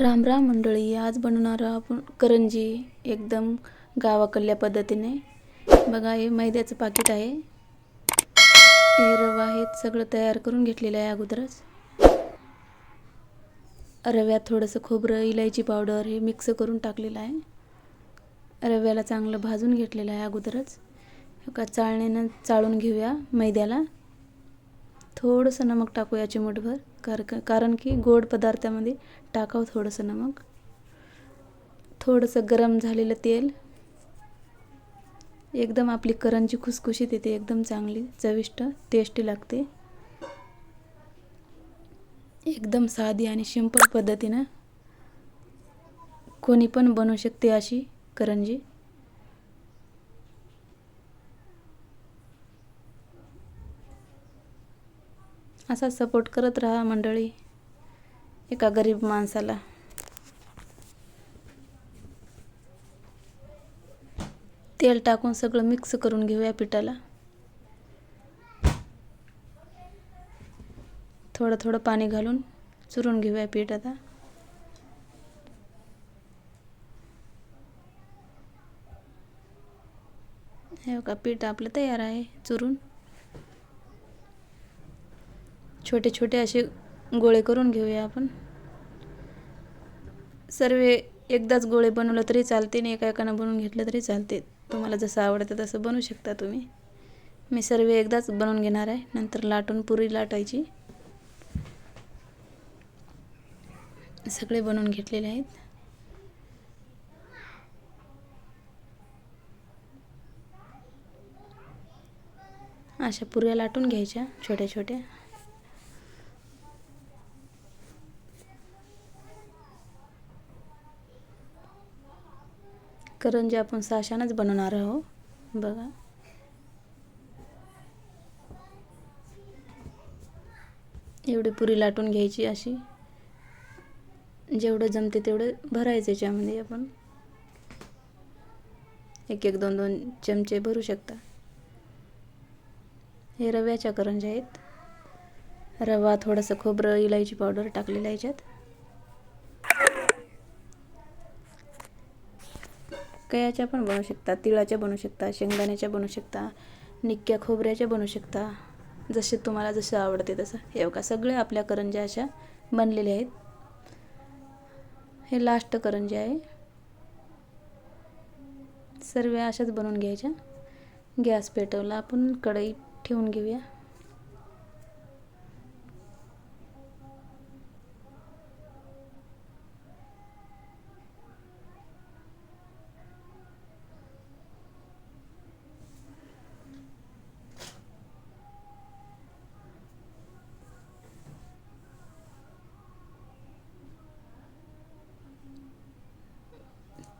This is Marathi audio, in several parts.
राम राम मंडळी आज बनवणार आपण करंजी एकदम गावाकडल्या पद्धतीने. बघा हे मैद्याचं पाकिट आहे. हे रवा हे सगळं तयार करून घेतलेलं आहे अगोदरच. रव्यात थोडंसं खोबरं इलायची पावडर हे मिक्स करून टाकलेलं आहे. रव्याला चांगलं भाजून घेतलेलं आहे अगोदरच. का चाळणीनं चाळून घेऊया मैद्याला. थोडंसं नमक टाकूया चिमूटभर. कार कारण की गोड पदार्थामध्ये टाकावं थोडंसं नमक थोडंसं गरम झालेलं तेल. एकदम आपली करंजी खुसखुशीत येते एकदम चांगली चविष्ट टेस्टी लागते. एकदम साधी आणि सिंपल पद्धतीनं कोणी पण बनवू शकते अशी करंजी. असा सपोर्ट करत राहा मंडळी एका गरीब माणसाला. तेल टाकून सगळं मिक्स करून घेऊया पिठाला. थोडं थोडं पाणी घालून चुरून घेऊया पीठ आता. हे का पीठ आपलं तयार आहे चुरून. छोटे छोटे असे गोळे करून घेऊया आपण. सर्व एकदाच गोळे बनवलं तरी चालते आणि एका एकानं बनवून घेतलं तरी चालते. तुम्हाला जसं आवडतं तसं बनवू शकता तुम्ही. मी सर्व एकदाच बनवून घेणार आहे. नंतर लाटून पुरी लाटायची. सगळे बनवून घेतलेले आहेत. अशा पुऱ्या लाटून घ्यायच्या छोट्या छोट्या करंजी आपण साशानच बनवणार आहोत. बघा. एवढी पुरी लाटून घ्यायची अशी. जेवढं जमते तेवढं भरायचं याच्यामध्ये आपण. एक एक दोन दोन चमचे भरू शकता. हे रव्याच्या करंज्या आहेत. रवा थोडंसं खोबरं इलायची पावडर टाकलेलं याच्यात. कयाच्या पण बनवू शकता तिळाच्या बनवू शकता शेंगदाण्याच्या बनवू शकता निक्क्या खोबऱ्याच्या बनवू शकता. जसे तुम्हाला जसं आवडते तसं. हे बघा सगळ्या आपल्या करंज्या अशा बनलेल्या आहेत. हे लास्ट करंजी आहे. सर्व अशाच बनवून घ्यायच्या. गॅस पेटवला आपण कढई ठेवून घेऊया.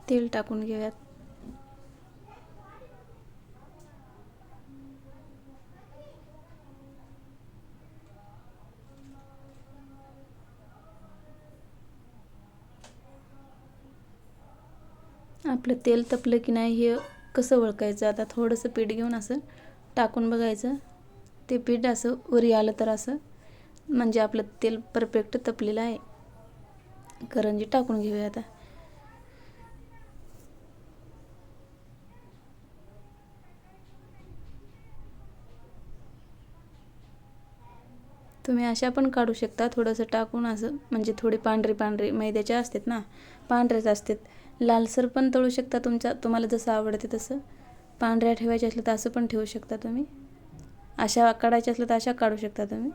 तेल टाकून घेऊयात. आपलं तेल तपलं की नाही हे कसं ओळखायचं? आता थोडंसं पीठ घेऊन असं टाकून बघायचं. ते पीठ असं वरी आलं तर असं म्हणजे आपलं तेल परफेक्ट तपलेलं आहे. करंजी टाकून घेऊया आता. तुम्ही अशा पण काढू शकता. थोडंसं टाकून असं म्हणजे थोडी पांढरी पांढरी मैद्याच्या असतात ना पांढऱ्याच असतात. लालसर पण तळू शकता तुमच्या तुम्हाला जसं आवडते तसं. पांढऱ्या ठेवायच्या असलं तर असं पण ठेवू शकता तुम्ही. अशा काढायच्या असलं तर अशा काढू शकता तुम्ही.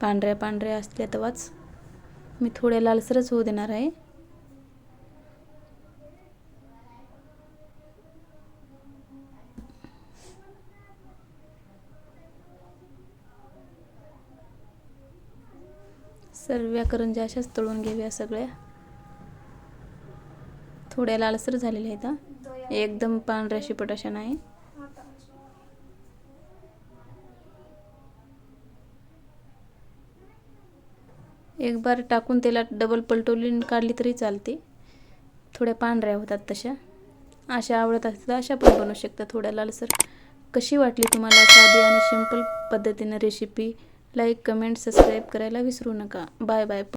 पांढऱ्या पांढऱ्या असल्या वाच मी थोड्या लालसरच होऊ देणार आहे. सर्व करंज्या अशाच तळून घेऊया सगळ्या. थोड्या लालसर झालेल्या आहेत एकदम पांढऱ्या शिपट अशा नाही एक बार टाकून त्याला डबल पलटवली काढली तरी चालते. थोड्या पांढऱ्या होतात तशा. अशा आवडत असतात अशा पण बनवू शकता. थोड्या लालसर. कशी वाटली तुम्हाला साधी आणि सिंपल पद्धतीनं रेसिपी लाईक कमेंट सबस्क्राईब करायला विसरू नका. Bye bye.